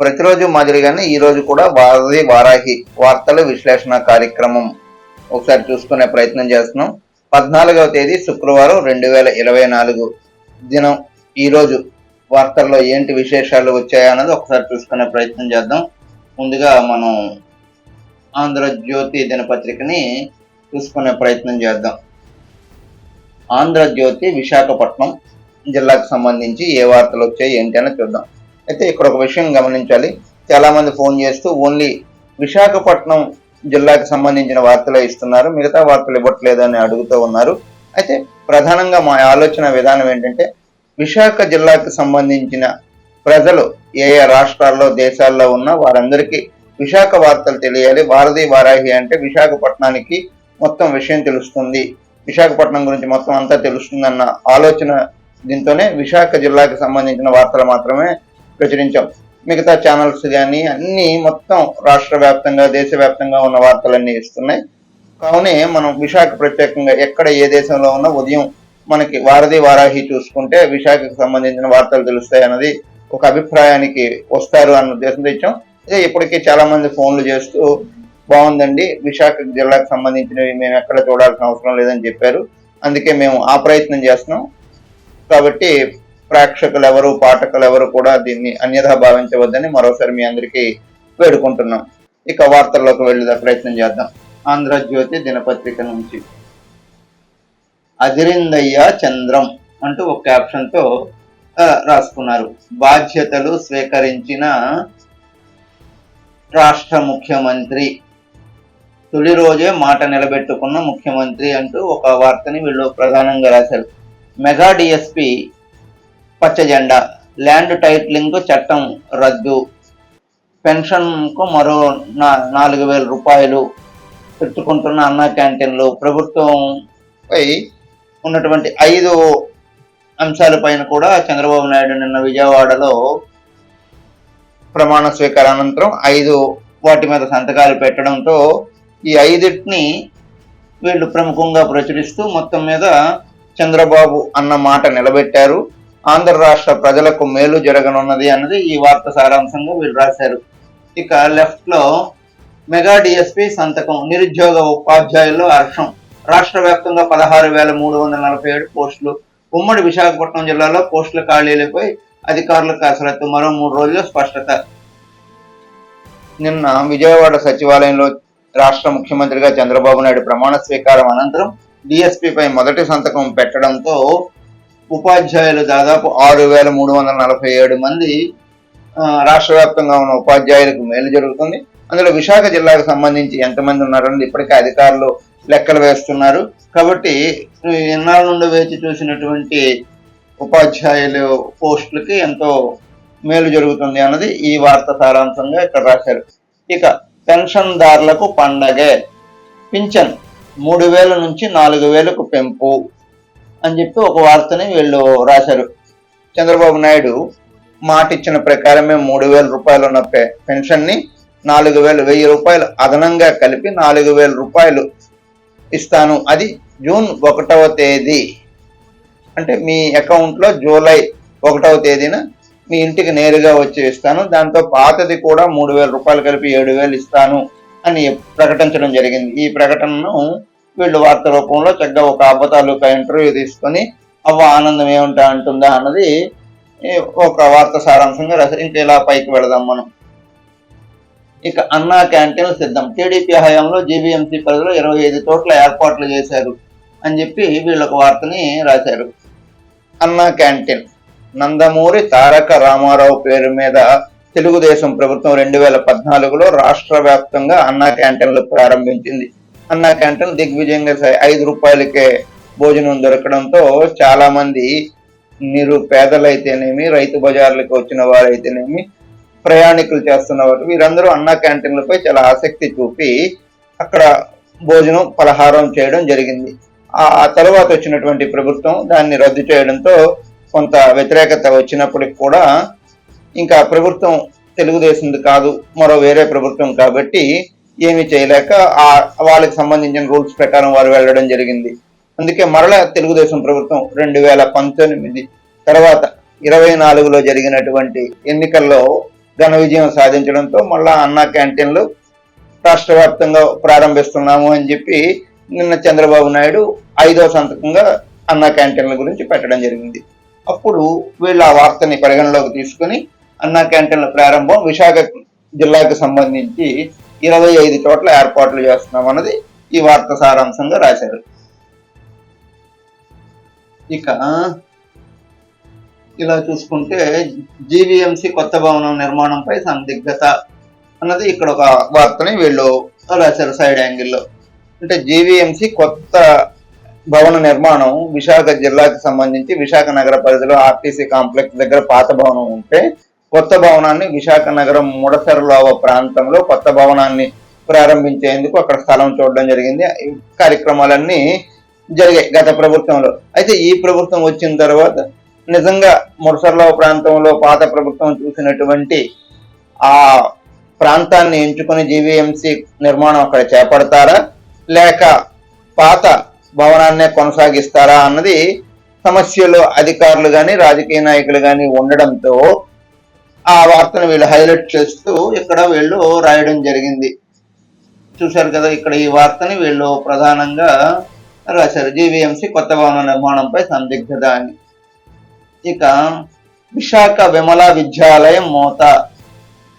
ప్రతిరోజు మాదిరిగానే ఈరోజు కూడా వారధి వారాహి వార్తల విశ్లేషణ కార్యక్రమం ఒకసారి చూసుకునే ప్రయత్నం చేస్తున్నాం. పద్నాలుగవ తేదీ శుక్రవారం రెండు వేల ఇరవై నాలుగు దినం ఈరోజు వార్తల్లో ఏంటి విశేషాలు వచ్చాయన్నది ఒకసారి చూసుకునే ప్రయత్నం చేద్దాం. ముందుగా మనం ఆంధ్రజ్యోతి దినపత్రికని చూసుకునే ప్రయత్నం చేద్దాం. ఆంధ్రజ్యోతి విశాఖపట్నం జిల్లాకు సంబంధించి ఏ వార్తలు వచ్చాయి ఏంటి అని చూద్దాం. అయితే ఇక్కడ ఒక విషయం గమనించాలి. చాలామంది ఫోన్ చేస్తూ ఓన్లీ విశాఖపట్నం జిల్లాకు సంబంధించిన వార్తలే ఇస్తున్నారు. మిగతా వార్తలు ఇవ్వట్లేదు అని అడుగుతూ ఉన్నారు. అయితే ప్రధానంగా మా ఆలోచన విధానం ఏంటంటే విశాఖ జిల్లాకు సంబంధించిన ప్రజలు ఏ ఏ రాష్ట్రాల్లో దేశాల్లో ఉన్న వారందరికీ విశాఖ వార్తలు తెలియాలి. వారధి వారాహి అంటే విశాఖపట్నానికి మొత్తం విషయం తెలుస్తుంది. విశాఖపట్నం గురించి మొత్తం అంతా తెలుస్తుందన్న ఆలోచన దీంతోనే విశాఖ జిల్లాకు సంబంధించిన వార్తలు మాత్రమే ప్రచురించాం. మిగతా ఛానల్స్ కానీ అన్ని మొత్తం రాష్ట్ర వ్యాప్తంగా దేశవ్యాప్తంగా ఉన్న వార్తలన్నీ ఇస్తున్నాయి కావునే మనం విశాఖ ప్రత్యేకంగా ఎక్కడ ఏ దేశంలో ఉన్నా ఉదయం మనకి వారధి వారాహి చూసుకుంటే విశాఖకు సంబంధించిన వార్తలు తెలుస్తాయి అన్నది ఒక అభిప్రాయానికి వస్తారు అన్న ఉద్దేశంతో ఇచ్చాం. ఇదే ఇప్పటికీ చాలా మంది ఫోన్లు చేస్తూ బాగుందండి విశాఖ జిల్లాకు సంబంధించినవి మేము ఎక్కడ చూడాల్సిన అవసరం లేదని చెప్పారు. అందుకే మేము ఆ ప్రయత్నం చేస్తున్నాం. కాబట్టి ప్రేక్షకులు ఎవరు పాఠకులు ఎవరు కూడా దీన్ని అన్యథా భావించవద్దని మరోసారి మీ అందరికీ వేడుకుంటున్నాం. ఇక వార్తల్లోకి వెళ్ళే ప్రయత్నం చేద్దాం. ఆంధ్రజ్యోతి దినపత్రిక నుంచి. అదిరిందయ్య చంద్రం అంటూ ఒక క్యాప్షన్తో రాసుకున్నారు. బాధ్యతలు స్వీకరించిన రాష్ట్ర ముఖ్యమంత్రి. తొలి రోజే మాట నిలబెట్టుకున్న ముఖ్యమంత్రి అంటూ ఒక వార్తని వీళ్ళు ప్రధానంగా రాశారు. మెగా డిఎస్పి పచ్చ జెండా. ల్యాండ్ టైటిలింగ్ చట్టం రద్దు. పెన్షన్కు మరో నా నాలుగు వేల రూపాయలు పెట్టుకుంటున్న అన్న క్యాంటీన్లు. ప్రభుత్వంపై ఉన్నటువంటి ఐదు అంశాలపైన కూడా చంద్రబాబు నాయుడు నిన్న విజయవాడలో ప్రమాణ స్వీకార అనంతరం ఐదు వాటి మీద సంతకాలు పెట్టడంతో ఈ ఐదిటిని వీళ్ళు ప్రముఖంగా ప్రచురిస్తూ మొత్తం మీద చంద్రబాబు అన్న మాట నిలబెట్టారు. ఆంధ్ర రాష్ట్ర ప్రజలకు మేలు జరగనున్నది అన్నది ఈ వార్త సారాంశంగా వీళ్ళు రాశారు. ఇక లెఫ్ట్లో మెగా డిఎస్పి సంతకం నిరుద్యోగ ఉపాధ్యాయుల్లో హర్షం. రాష్ట్ర వ్యాప్తంగా పదహారు వేల మూడు వందల నలభై ఏడు పోస్టులు. ఉమ్మడి విశాఖపట్నం జిల్లాలో పోస్టుల ఖాళీలపై అధికారుల కసరత్తు మరో మూడు రోజుల స్పష్టత. నిన్న విజయవాడ సచివాలయంలో రాష్ట్ర ముఖ్యమంత్రిగా చంద్రబాబు నాయుడు ప్రమాణ స్వీకారం అనంతరం డిఎస్పీపై పై మొదటి సంతకం పెట్టడంతో ఉపాధ్యాయులు దాదాపు ఆరు వేల మూడు వందల నలభై ఏడు మంది రాష్ట్ర వ్యాప్తంగా ఉన్న ఉపాధ్యాయులకు మేలు జరుగుతుంది. అందులో విశాఖ జిల్లాకు సంబంధించి ఎంతమంది ఉన్నారని ఇప్పటికే అధికారులు లెక్కలు వేస్తున్నారు. కాబట్టి ఎన్నాళ్ళ నుండి వేచి చూసినటువంటి ఉపాధ్యాయులు పోస్టులకి ఎంతో మేలు జరుగుతుంది అన్నది ఈ వార్త సారాంశంగా ఇక్కడ రాశారు. ఇక పెన్షన్దారులకు పండగే. పింఛన్ మూడు వేల నుంచి నాలుగు వేలకు పెంపు. అని చెప్పి ఒక వార్తని వీళ్ళు రాశారు. చంద్రబాబు నాయుడు మాట ఇచ్చిన ప్రకారమే మూడు వేల రూపాయలు ఉన్న పె- నాలుగు వేలు వెయ్యి రూపాయలు అదనంగా కలిపి నాలుగు వేల రూపాయలు ఇస్తాను. అది జూన్ ఒకటవ తేదీ. అంటే మీ అకౌంట్లో జూలై ఒకటవ తేదీన మీ ఇంటికి నేరుగా వచ్చి ఇస్తాను. దాంతో పాతది కూడా మూడు వేల రూపాయలు కలిపి ఏడు వేలు ఇస్తాను అని ప్రకటించడం జరిగింది. ఈ ప్రకటనను వీళ్ళు వార్త రూపంలో చక్కగా ఒక అబద్ధాలుగా ఇంటర్వ్యూ తీసుకొని అవ్వ ఆనందం ఏముంటా అంటుందా అన్నది ఒక వార్త సారాంశంగా రాశారు ఇంకా ఇలా పైకి వెళదాం మనం. ఇక అన్నా క్యాంటీన్ సిద్ధం. టీడీపీ హయాంలో జీబీఎంసీ పరిధిలో ఇరవై ఐదు చోట్ల ఏర్పాట్లు చేశారు అని చెప్పి వీళ్ళు ఒక వార్తని రాశారు. అన్నా క్యాంటీన్. నందమూరి తారక రామారావు పేరు మీద తెలుగుదేశం ప్రభుత్వం రెండు వేల పద్నాలుగులో రాష్ట్ర వ్యాప్తంగా అన్నా క్యాంటీన్లు ప్రారంభించింది. అన్నా క్యాంటీన్ దిగ్విజయంగా ఐదు రూపాయలకే భోజనం దొరకడంతో చాలా మంది నిరుపేదలైతేనేమి రైతు బజార్లకు వచ్చిన వారైతేనేమి ప్రయాణికులు చేస్తున్న వారు వీరందరూ అన్నా క్యాంటీన్లపై చాలా ఆసక్తి చూపి అక్కడ భోజనం పలహారం చేయడం జరిగింది. ఆ ఆ తర్వాత వచ్చినటువంటి ప్రభుత్వం దాన్ని రద్దు చేయడంతో కొంత వ్యతిరేకత వచ్చినప్పటికి కూడా ఇంకా ప్రభుత్వం తెలుగుదేశంది కాదు మరో వేరే ప్రభుత్వం కాబట్టి ఏమీ చేయలేక ఆ వాళ్ళకి సంబంధించిన రూల్స్ ప్రకారం వారు వెళ్ళడం జరిగింది. అందుకే మరలా తెలుగుదేశం ప్రభుత్వం రెండు వేల పంతొమ్మిది తర్వాత ఇరవై నాలుగులో జరిగినటువంటి ఎన్నికల్లో ఘన విజయం సాధించడంతో మళ్ళా అన్నా క్యాంటీన్లు రాష్ట్ర వ్యాప్తంగా ప్రారంభిస్తున్నాము అని చెప్పి నిన్న చంద్రబాబు నాయుడు ఐదో సంతకంగా అన్నా క్యాంటీన్ల గురించి పెట్టడం జరిగింది. అప్పుడు వీళ్ళు ఆ వార్తని పరిగణలోకి తీసుకుని అన్నా క్యాంటీన్ల ప్రారంభం విశాఖ జిల్లాకు సంబంధించి ఇరవై ఐదు చోట్ల ఏర్పాట్లు చేస్తున్నాం అన్నది ఈ వార్త సారాంశంగా రాశారు. ఇక ఇలా చూసుకుంటే జీవీఎంసీ కొత్త భవనం నిర్మాణంపై సందిగ్ధత అన్నది ఇక్కడ ఒక వార్తని వీళ్ళు రాశారు సైడ్ యాంగిల్లో. అంటే జీవీఎంసీ కొత్త భవన నిర్మాణం విశాఖ జిల్లాకి సంబంధించి విశాఖ నగర పరిధిలో ఆర్టీసీ కాంప్లెక్స్ దగ్గర పాత భవనం ఉంటే కొత్త భవనాన్ని విశాఖ నగరం ముడసరలోవ ప్రాంతంలో కొత్త భవనాన్ని ప్రారంభించేందుకు అక్కడ స్థలం చూడడం జరిగింది. కార్యక్రమాలన్నీ జరిగాయి గత ప్రభుత్వంలో. అయితే ఈ ప్రభుత్వం వచ్చిన తర్వాత నిజంగా ముడసర్లో ప్రాంతంలో పాత ప్రభుత్వం చూసినటువంటి ఆ ప్రాంతాన్ని ఎంచుకొని జీవీఎంసీ నిర్మాణం అక్కడ చేపడతారా? లేక పాత భవనాన్నే కొనసాగిస్తారా అన్నది సమస్యలు అధికారులు కానీ రాజకీయ నాయకులు కానీ ఉండడంతో ఆ వార్తను వీళ్ళు హైలైట్ చేస్తూ ఇక్కడ వీళ్ళు రాయడం జరిగింది. చూశారు కదా ఇక్కడ ఈ వార్తని వీళ్ళు ప్రధానంగా రాశారు. జీవీఎంసీ కొత్త భవన నిర్మాణంపై సందిగ్ధత అని ఇక విశాఖ విమల విద్యాలయం మోత.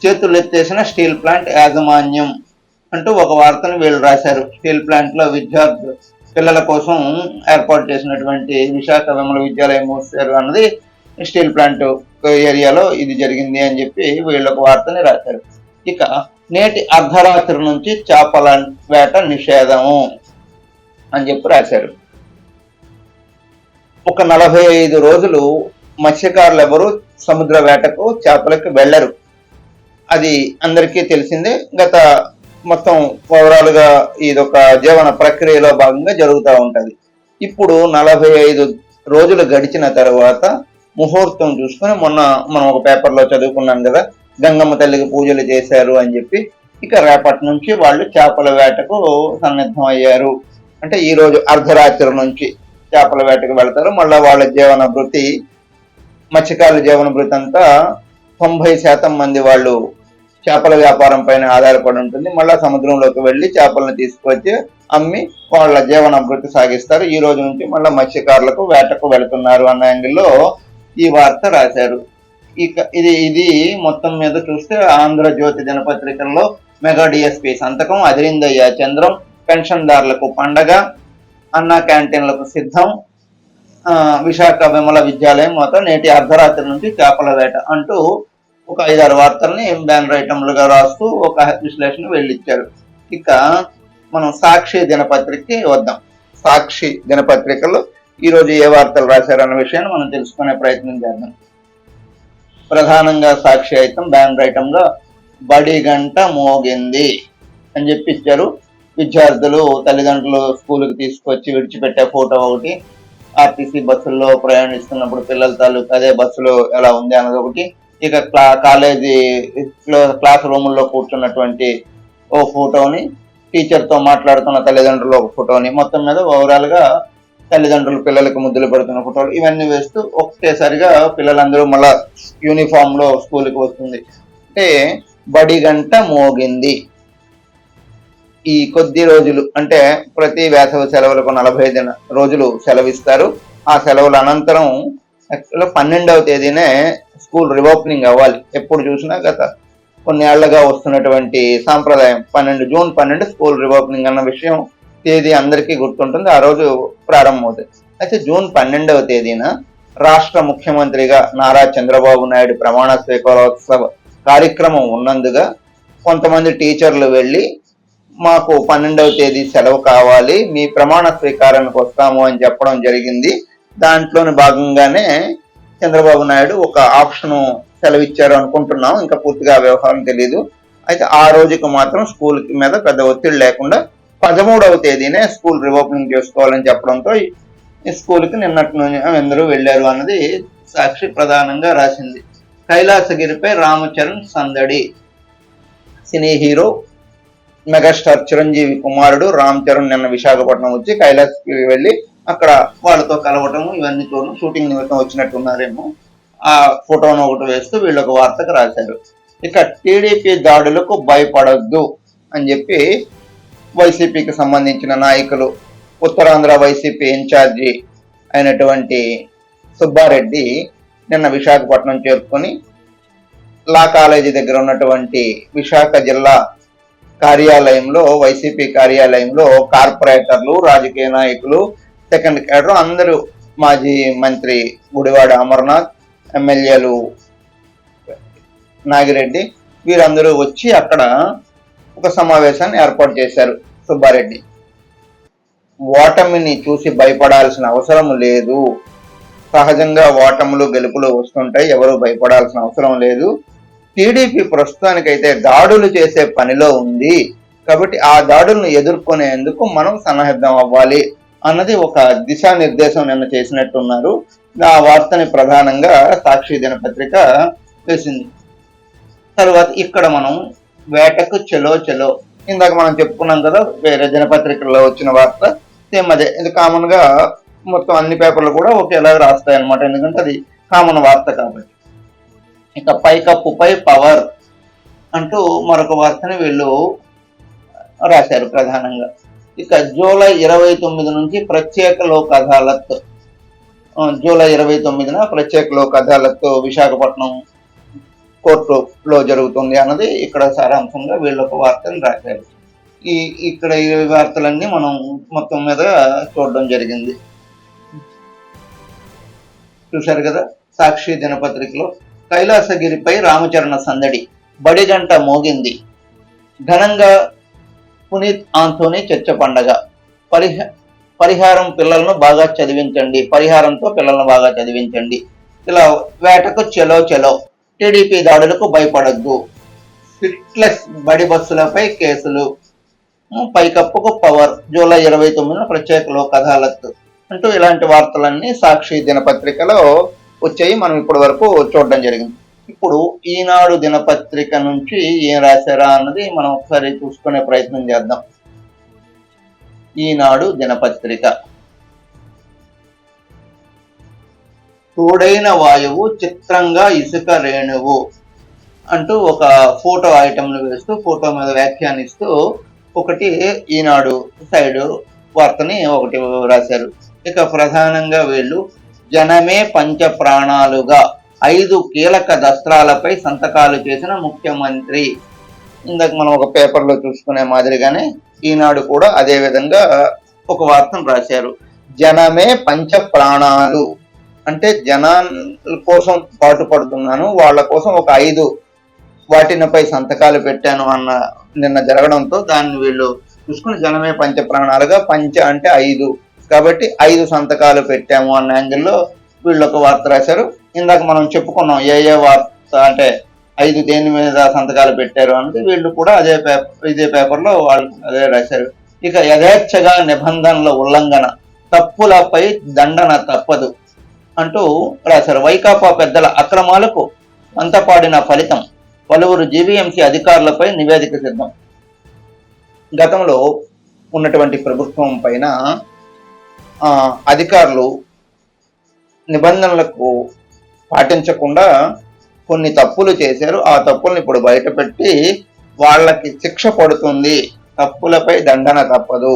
చేతులెత్తేసిన స్టీల్ ప్లాంట్ యాజమాన్యం అంటూ ఒక వార్తను వీళ్ళు రాశారు. స్టీల్ ప్లాంట్లో విద్యార్థులు పిల్లల కోసం ఏర్పాటు చేసినటువంటి విశాఖ విమల విద్యాలయం మూసారు అన్నది స్టీల్ ప్లాంట్ ఏరియాలో ఇది జరిగింది అని చెప్పి వీళ్ళు ఒక వార్తని రాశారు. ఇక నేటి అర్ధరాత్రి నుంచి చేపల వేట నిషేధము అని చెప్పి రాశారు. ఒక నలభై ఐదు రోజులు మత్స్యకారులు ఎవరు సముద్ర వేటకు చేపలకు వెళ్ళరు. అది అందరికీ తెలిసిందే. గత మొత్తం ఓవరాల్గా ఇదొక జీవన ప్రక్రియలో భాగంగా జరుగుతూ ఉంటుంది. ఇప్పుడు నలభై ఐదు రోజులు గడిచిన తర్వాత ముహూర్తం చూసుకొని మొన్న మనం ఒక పేపర్లో చదువుకున్నాం కదా గంగమ్మ తల్లికి పూజలు చేశారు అని చెప్పి ఇక రేపటి నుంచి వాళ్ళు చేపల వేటకు సన్నిద్ధం అయ్యారు. అంటే ఈ రోజు అర్ధరాత్రి నుంచి చేపల వేటకు వెళ్తారు. మళ్ళీ వాళ్ళ జీవన వృత్తి మత్స్యకారుల జీవన వృత్తి అంతా తొంభై శాతం మంది వాళ్ళు చేపల వ్యాపారం పైన ఆధారపడి ఉంటుంది. మళ్ళీ సముద్రంలోకి వెళ్ళి చేపలను తీసుకొచ్చి అమ్మి వాళ్ళ జీవన వృత్తి సాగిస్తారు. ఈ రోజు నుంచి మళ్ళీ మత్స్యకారులకు వేటకు వెళుతున్నారు అన్న యాంగిల్లో ఈ వార్త రాశారు. ఇక ఇది ఇది మొత్తం మీద చూస్తే ఆంధ్రజ్యోతి దినపత్రికల్లో మెగా డిఎస్పీ సంతకం అదిరిందయ్య చంద్రం పెన్షన్దారులకు పండగ అన్నా క్యాంటీన్లకు సిద్ధం విశాఖ విమల విద్యాలయం మొత్తం నేటి అర్ధరాత్రి నుంచి చేపల వేట అంటూ ఒక ఐదారు వార్తల్ని బ్యానర్ ఐటమ్లుగా రాస్తూ ఒక విశ్లేషణ వెళ్ళిచ్చారు. ఇక మనం సాక్షి దినపత్రికకి వద్దాం. సాక్షి దినపత్రికలో ఈరోజు ఏ వార్తలు రాశారన్న విషయాన్ని మనం తెలుసుకునే ప్రయత్నం చేద్దాం. ప్రధానంగా సాక్షి ఐటమ్ బ్యాన్ ఐటమ్ బడి గంట మోగింది అని చెప్పి ఇచ్చారు. విద్యార్థులు తల్లిదండ్రులు స్కూల్కి తీసుకొచ్చి విడిచిపెట్టే ఫోటో ఒకటి ఆర్టీసీ బస్సుల్లో ప్రయాణిస్తున్నప్పుడు పిల్లల తాలూకు అదే బస్సులో ఎలా ఉంది అన్నది ఒకటి ఇక క్లా కాలేజీలో క్లాస్ రూముల్లో కూర్చున్నటువంటి ఓ ఫోటోని టీచర్తో మాట్లాడుతున్న తల్లిదండ్రులు ఒక ఫోటోని మొత్తం మీద ఓవరాల్గా తల్లిదండ్రులు పిల్లలకు ముద్దులు పెడుతున్న ఫోటోలు ఇవన్నీ వేస్తూ ఒకటేసారిగా పిల్లలందరూ మళ్ళా యూనిఫామ్లో స్కూల్కి వస్తుంది. అంటే బడి గంట మోగింది. ఈ కొద్ది రోజులు అంటే ప్రతి వేసవి సెలవులకు నలభై దిన రోజులు సెలవిస్తారు. ఆ సెలవుల అనంతరం యాక్చువల్గా పన్నెండవ తేదీనే స్కూల్ రిఓపెనింగ్ అవ్వాలి. ఎప్పుడు చూసినా గత కొన్ని ఏళ్ళుగా వస్తున్నటువంటి సాంప్రదాయం. పన్నెండు జూన్ పన్నెండు స్కూల్ రిఓపెనింగ్ అన్న విషయం తేదీ అందరికీ గుర్తుంటుంది. ఆ రోజు ప్రారంభమవుతుంది. అయితే జూన్ పన్నెండవ తేదీన రాష్ట్ర ముఖ్యమంత్రిగా నారా చంద్రబాబు నాయుడు ప్రమాణ స్వీకారోత్సవ కార్యక్రమం ఉన్నందుగా కొంతమంది టీచర్లు వెళ్ళి మాకు పన్నెండవ తేదీ సెలవు కావాలి మీ ప్రమాణ స్వీకారానికి వస్తాము అని చెప్పడం జరిగింది. దాంట్లోని భాగంగానే చంద్రబాబు నాయుడు ఒక ఆప్షన్ సెలవు ఇచ్చారు అనుకుంటున్నాం. ఇంకా పూర్తిగా వ్యవహారం తెలియదు అయితే ఆ రోజుకి మాత్రం స్కూల్ మీద పెద్ద ఒత్తిడి లేకుండా పదమూడవ తేదీనే స్కూల్ రిఓపెనింగ్ చేసుకోవాలని చెప్పడంతో ఈ స్కూల్కి నిన్నటి నుంచి అందరూ వెళ్ళారు అన్నది సాక్షి ప్రధానంగా రాసింది. కైలాసగిరిపై రామచరణ్ సందడి. సినీ హీరో మెగాస్టార్ చిరంజీవి కుమారుడు రామ్ చరణ్ నిన్న విశాఖపట్నం వచ్చి కైలాసగిరి వెళ్ళి అక్కడ వాళ్ళతో కలవటము ఇవన్నీ చూడడం షూటింగ్ నిమిత్తం వచ్చినట్టున్నారేమో. ఆ ఫోటోను ఒకటి వేస్తూ వీళ్ళు ఒక వార్తకు రాశారు. ఇక టీడీపీ దాడులకు భయపడొద్దు అని చెప్పి వైసీపీకి సంబంధించిన నాయకులు ఉత్తరాంధ్ర వైసీపీ ఇన్ఛార్జి అయినటువంటి సుబ్బారెడ్డి నిన్న విశాఖపట్నం చేరుకొని లా కాలేజీ దగ్గర ఉన్నటువంటి విశాఖ జిల్లా కార్యాలయంలో వైసీపీ కార్యాలయంలో కార్పొరేటర్లు రాజకీయ నాయకులు సెకండ్ క్యాడర్ అందరూ మాజీ మంత్రి గుడివాడ అమర్నాథ్ ఎమ్మెల్యేలు నాగిరెడ్డి వీరందరూ వచ్చి అక్కడ ఒక సమావేశాన్ని ఏర్పాటు చేశారు సుబ్బారెడ్డి. ఓటమిని చూసి భయపడాల్సిన అవసరం లేదు. సహజంగా ఓటములు గెలుపులు వస్తుంటాయి ఎవరు భయపడాల్సిన అవసరం లేదు. టీడీపీ ప్రస్తుతానికైతే దాడులు చేసే పనిలో ఉంది. కాబట్టి ఆ దాడులను ఎదుర్కొనేందుకు మనం సన్నహిద్దం అవ్వాలి అన్నది ఒక దిశానిర్దేశం నిన్న చేసినట్టున్నారు. ఆ వార్తని ప్రధానంగా సాక్షి దినపత్రిక వేసింది తర్వాత ఇక్కడ మనం వేటకు చెలో చెలో. ఇందాక మనం చెప్పుకున్నాం కదా వేరే దినపత్రికల్లో వచ్చిన వార్త సేమ్ అదే. ఇది కామన్గా మొత్తం అన్ని పేపర్లు కూడా ఒకేలాగా రాస్తాయి అనమాట ఎందుకంటే అది కామన్ వార్త కాబట్టి. ఇక పైకప్పుపై పవర్ అంటూ మరొక వార్తని వీళ్ళు రాశారు ప్రధానంగా. ఇక జూలై ఇరవై తొమ్మిది నుంచి ప్రత్యేక లోక్ అదాలత్ జూలై ఇరవై తొమ్మిదిన ప్రత్యేక లోక్ అదాలత్ విశాఖపట్నం కోర్టులో జరుగుతుంది అన్నది ఇక్కడ సారాంశంగా వీళ్ళు ఒక వార్తను రాశారు. ఈ ఇక్కడ ఈ వార్తలన్నీ మనం మొత్తం మీద చూడడం జరిగింది. చూశారు కదా? సాక్షి దినపత్రికలో కైలాసగిరిపై రామచరణ సందడి బడిగంట మోగింది. ఘనంగా పునీత్ ఆంతోని చర్చ పండగ. పరిహ పరిహారం పిల్లలను బాగా చదివించండి పరిహారంతో పిల్లలను బాగా చదివించండి. ఇలా వేటకు చెలో చెలో టీడీపీ దాడులకు భయపడద్దు. ఫిట్లెస్ బడి బస్సులపై కేసులు. పైకప్పుకు పవర్. జూలై ఇరవై తొమ్మిదిన ప్రత్యేక లోక్ అదాలత్ అంటూ ఇలాంటి వార్తలన్నీ సాక్షి దినపత్రికలో వచ్చాయి. మనం ఇప్పటి వరకు చూడడం జరిగింది. ఇప్పుడు ఈనాడు దినపత్రిక నుంచి ఏం రాశారా అన్నది మనం ఒకసారి చూసుకునే ప్రయత్నం చేద్దాం. ఈనాడు దినపత్రిక. తోడైన వాయువు చిత్రంగా ఇసుక రేణువు అంటూ ఒక ఫోటో ఐటమ్ను వేస్తూ ఫోటో మీద వ్యాఖ్యానిస్తూ ఒకటి ఈనాడు సైడ్ వార్తని ఒకటి రాశారు ఇక ప్రధానంగా వీళ్ళు జనమే పంచ ప్రాణాలుగా ఐదు కీలక దస్త్రాలపై సంతకాలు చేసిన ముఖ్యమంత్రి. ఇందాక మనం ఒక పేపర్లో చూసుకునే మాదిరిగానే ఈనాడు కూడా అదే విధంగా ఒక వార్తను రాశారు. జనమే పంచ ప్రాణాలు అంటే జనాల కోసం పాటుపడుతున్నాను. వాళ్ళ కోసం ఒక ఐదు వాటినపై సంతకాలు పెట్టాను అన్న నిన్న జరగడంతో దాన్ని వీళ్ళు చూసుకుని జనమే పంచ ప్రాణాలుగా పంచ అంటే ఐదు. కాబట్టి ఐదు సంతకాలు పెట్టాము అన్న యాంగిల్లో వీళ్ళు ఒక వార్త రాశారు. ఇందాక మనం చెప్పుకున్నాం ఏ ఏ వార్త అంటే ఐదు దేని మీద సంతకాలు పెట్టారు అన్నది వీళ్ళు కూడా అదే పేపర్ ఇదే పేపర్లో వాళ్ళు అదే రాశారు. ఇక యథేచ్ఛగా నిబంధనల ఉల్లంఘన. తప్పులపై దండన తప్పదు. అంటూ రాశారు. వైకాపా పెద్దల అక్రమాలకు అంతపాడిన ఫలితం పలువురు జీవీఎంసీ అధికారులపై నివేదిక సిద్ధం. గతంలో ఉన్నటువంటి ప్రభుత్వం పైన అధికారులు నిబంధనలకు పాటించకుండా కొన్ని తప్పులు చేశారు. ఆ తప్పుల్ని ఇప్పుడు బయటపెట్టి వాళ్ళకి శిక్ష పడుతుంది. తప్పులపై దండన తప్పదు.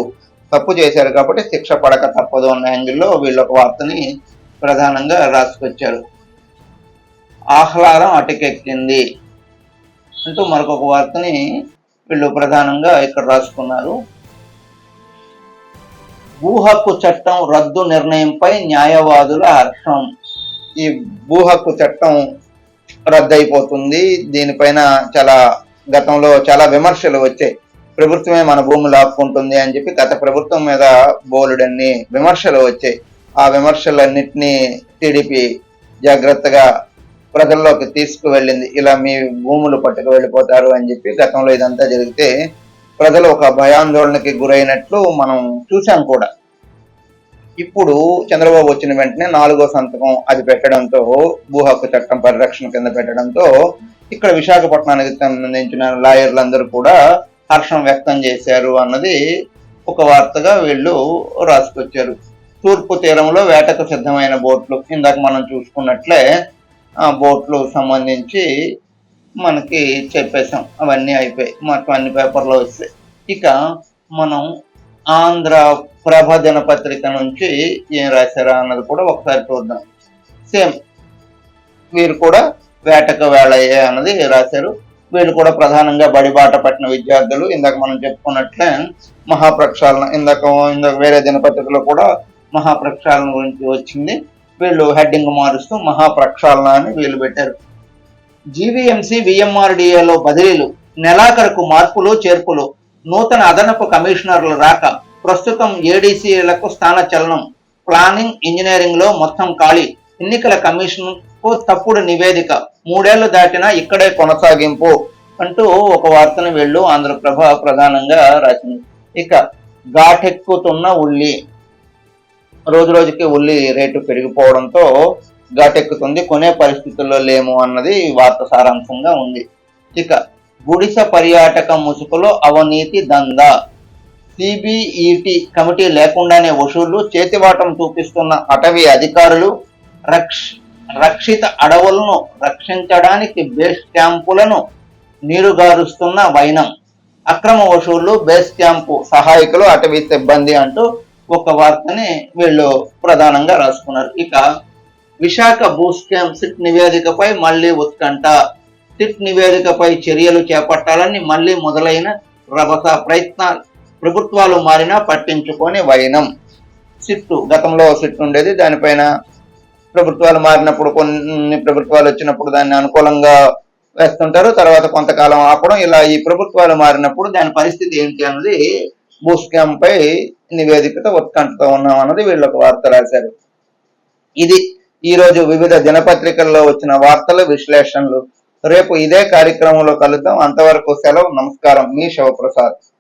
తప్పు చేశారు కాబట్టి శిక్ష పడక తప్పదు అన్న యాంగిల్లో వీళ్ళొక వార్తని ప్రధానంగా రాసుకొచ్చారు. ఆహ్లాదం అటకెక్కింది. అంటూ మరొక వార్తని వీళ్ళు ప్రధానంగా ఇక్కడ రాసుకున్నారు. భూ హక్కు చట్టం రద్దు నిర్ణయంపై న్యాయవాదుల హర్షం. ఈ భూ హక్కు చట్టం రద్దయిపోతుంది. దీనిపైన చాలా గతంలో చాలా విమర్శలు వచ్చాయి. ప్రభుత్వమే మన భూమి లాక్కుంటుంది అని చెప్పి గత ప్రభుత్వం మీద బోలుడన్ని విమర్శలు వచ్చాయి. ఆ విమర్శలన్నింటినీ టీడీపీ జాగ్రత్తగా ప్రజల్లోకి తీసుకువెళ్ళింది. ఇలా మీ భూములు పట్టుకు వెళ్ళిపోతారు అని చెప్పి గతంలో ఇదంతా జరిగితే ప్రజలు ఒక భయాందోళనకి గురైనట్లు మనం చూసాం కూడా. ఇప్పుడు చంద్రబాబు వచ్చిన వెంటనే నాలుగో సంతకం అది పెట్టడంతో భూ హక్కు చట్టం పరిరక్షణ కింద పెట్టడంతో ఇక్కడ విశాఖపట్నానికి సంబంధించిన లాయర్లందరూ కూడా హర్షం వ్యక్తం చేశారు అన్నది ఒక వార్తగా వీళ్ళు రాసుకొచ్చారు. తూర్పు తీరంలో వేటకు సిద్ధమైన బోట్లు. ఇందాక మనం చూసుకున్నట్లే ఆ బోట్లు సంబంధించి మనకి చెప్పేశాం. అవన్నీ అయిపోయాయి. మనకు అన్ని పేపర్లో వస్తాయి. ఇక మనం ఆంధ్ర ప్రభ దినపత్రిక నుంచి ఏం రాశారా అన్నది కూడా ఒకసారి చూద్దాం. సేమ్ వీరు కూడా వేటకు వేళయ్యే అన్నది రాశారు. వీళ్ళు కూడా ప్రధానంగా బడిబాట పట్టిన విద్యార్థులు. ఇందాక మనం చెప్పుకున్నట్లే మహాప్రక్షాళన. ఇందాక ఇందాక వేరే దినపత్రికలో కూడా మహాప్రక్షాళన గురించి వచ్చింది. వీళ్ళు హెడ్డింగ్ మారుస్తూ మహాప్రక్షాళన అని వీళ్ళు పెట్టారు. జీవీఎంసీ విఎంఆర్డిఏలో బదిలీలు నెలాఖరుకు మార్పులు చేర్పులు నూతన అదనపు కమిషనర్లు రాక ప్రస్తుతం ఏడీసీలకు స్థాన చలనం ప్లానింగ్ ఇంజనీరింగ్లో మొత్తం ఖాళీ ఎన్నికల కమిషన్కు తప్పుడు నివేదిక మూడేళ్ళు దాటినా ఇక్కడే కొనసాగింపు అంటూ ఒక వార్తను వీళ్ళు ఆంధ్రప్రభ ప్రధానంగా రాసింది. ఇక ఘాటెక్కుతున్న ఉల్లి. రోజు రోజుకి ఉల్లి రేటు పెరిగిపోవడంతో ఘాటెక్కుతుంది కొనే పరిస్థితుల్లో లేము అన్నది వార్త సారాంశంగా ఉంది. ఇక గుడిస పర్యాటక ముసుగులో అవినీతి దందా. సిబిఈటి కమిటీ లేకుండానే వసూళ్ళు చేతివాటం చూపిస్తున్న అటవీ అధికారులు రక్ష రక్షిత అడవులను రక్షించడానికి బేస్ క్యాంపులను నీరుగారుస్తున్న వైనం. అక్రమ వసూళ్ళు బేస్ క్యాంపు సహాయకులు అటవీ సిబ్బంది అంటూ ఒక వార్తని వీళ్ళు ప్రధానంగా రాసుకున్నారు. ఇక విశాఖ భూ స్కామ్ సిట్ నివేదికపై మళ్ళీ ఉత్కంఠ. సిట్ నివేదికపై చర్యలు చేపట్టాలని మళ్ళీ మొదలైన రభస ప్రయత్నాలు ప్రభుత్వాలు మారినా పట్టించుకొని వైనం. సిట్టు గతంలో సిట్ ఉండేది దానిపైన ప్రభుత్వాలు మారినప్పుడు కొన్ని ప్రభుత్వాలు వచ్చినప్పుడు దాన్ని అనుకూలంగా వేస్తుంటారు తర్వాత కొంతకాలం ఆపడం ఇలా ఈ ప్రభుత్వాలు మారినప్పుడు దాని పరిస్థితి ఏంటి అన్నది భూ స్కామ్ పై నివేదికతో ఉత్కంఠతో ఉన్నాం అన్నది వీళ్ళు ఒక వార్త రాశారు. ఇది ఈ రోజు వివిధ దినపత్రికల్లో వచ్చిన వార్తలు విశ్లేషణలు. రేపు ఇదే కార్యక్రమంలో కలుద్దాం. అంతవరకు సెలవు నమస్కారం. మీ శివప్రసాద్.